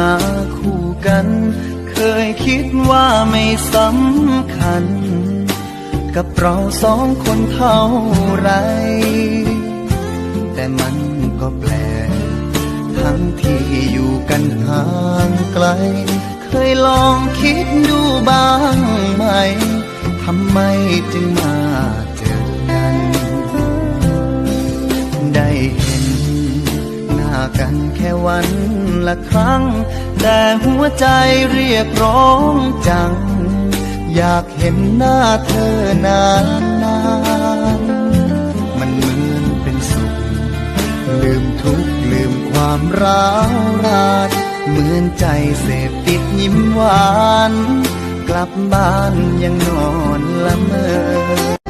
มาคู่กัน เคยคิดว่าไม่สำคัญ กับเราสองคนเท่าไร แต่มันก็แปลกทั้งที่อยู่กันห่างไกล เคยลองคิดดูบ้างไหมทำไมจึงมาเจอ กันแค่วันละครั้ง แต่หัวใจเรียกร้องจัง อยากเห็นหน้าเธอนานนานมันเหมือนเป็นสุข ลืมทุกข์ลืมความร้าวรานเหมือนใจเสพติดยิ้มหวาน กลับบ้านยังนอนละเมอ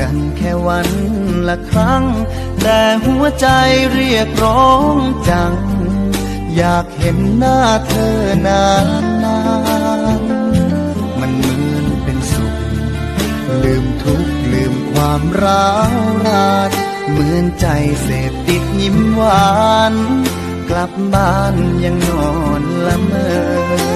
กันแค่วันละครั้ง แต่หัวใจเรียกร้องจัง อยากเห็นหน้าเธอนานนานๆมันเหมือนเป็นสุข ลืมทุกข์ลืมความร้าวรานเหมือนใจเสพติดยิ้มหวาน กลับบ้านยังนอนละเมอ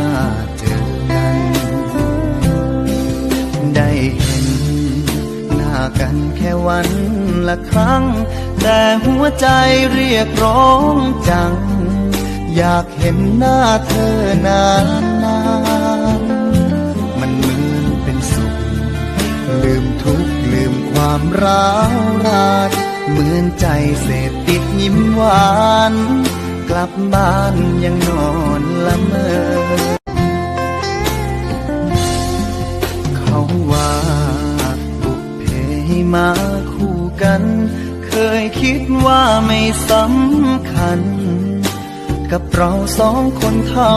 แค่วันละครั้ง แต่หัวใจเรียกร้องจัง อยากเห็นหน้าเธอนานนานๆมันเหมือนเป็นสุข ลืมทุกข์ลืมความร้าวรานเหมือนใจเสพติดยิ้มหวาน กลับบ้านยังนอนละเมอ เคยคิดว่าไม่สำคัญ กับเราสองคนเท่า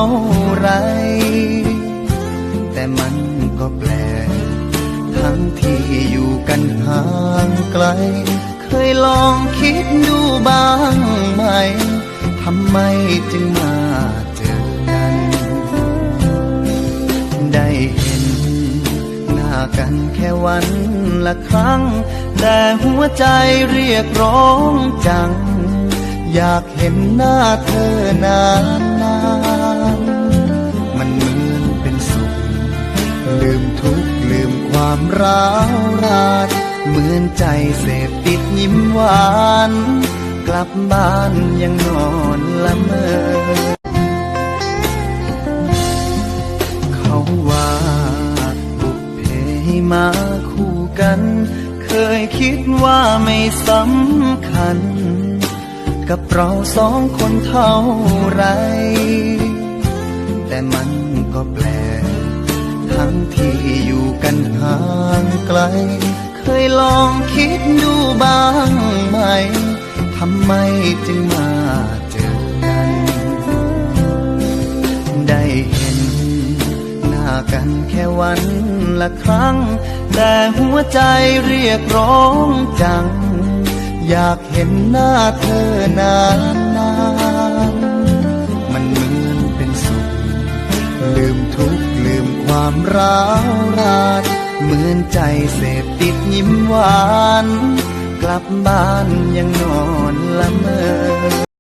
ไร แต่มันก็แปลกทั้งที่อยู่กันห่างไกล เคยลองคิดดูบ้างไหมทำไมจึงมา กันแค่วันละครั้ง แต่หัวใจเรียกร้องจัง อยากเห็นหน้าเธอนานนานๆมันเหมือนเป็นสุข ลืมทุกข์ลืมความร้าวรานเหมือนใจเสพติดยิ้มหวาน กลับบ้านยังนอนละเมอ มาคู่กัน เคยคิดว่าไม่สำคัญ กับเราสองคนเท่าไร แต่มันก็แปลกทั้งที่อยู่กันห่างไกล เคยลองคิดดูบ้างไหมทำไมจึงมาเจอกัน ได้เห กันแค่วันละครั้ง แต่หัวใจเรียกร้องจัง อยากเห็นหน้าเธอนานนานๆมันเหมือนเป็นสุข ลืมทุกข์ลืมความร้าวรานเหมือนใจเสพติดยิ้มหวาน กลับบ้านยังนอนละเมอ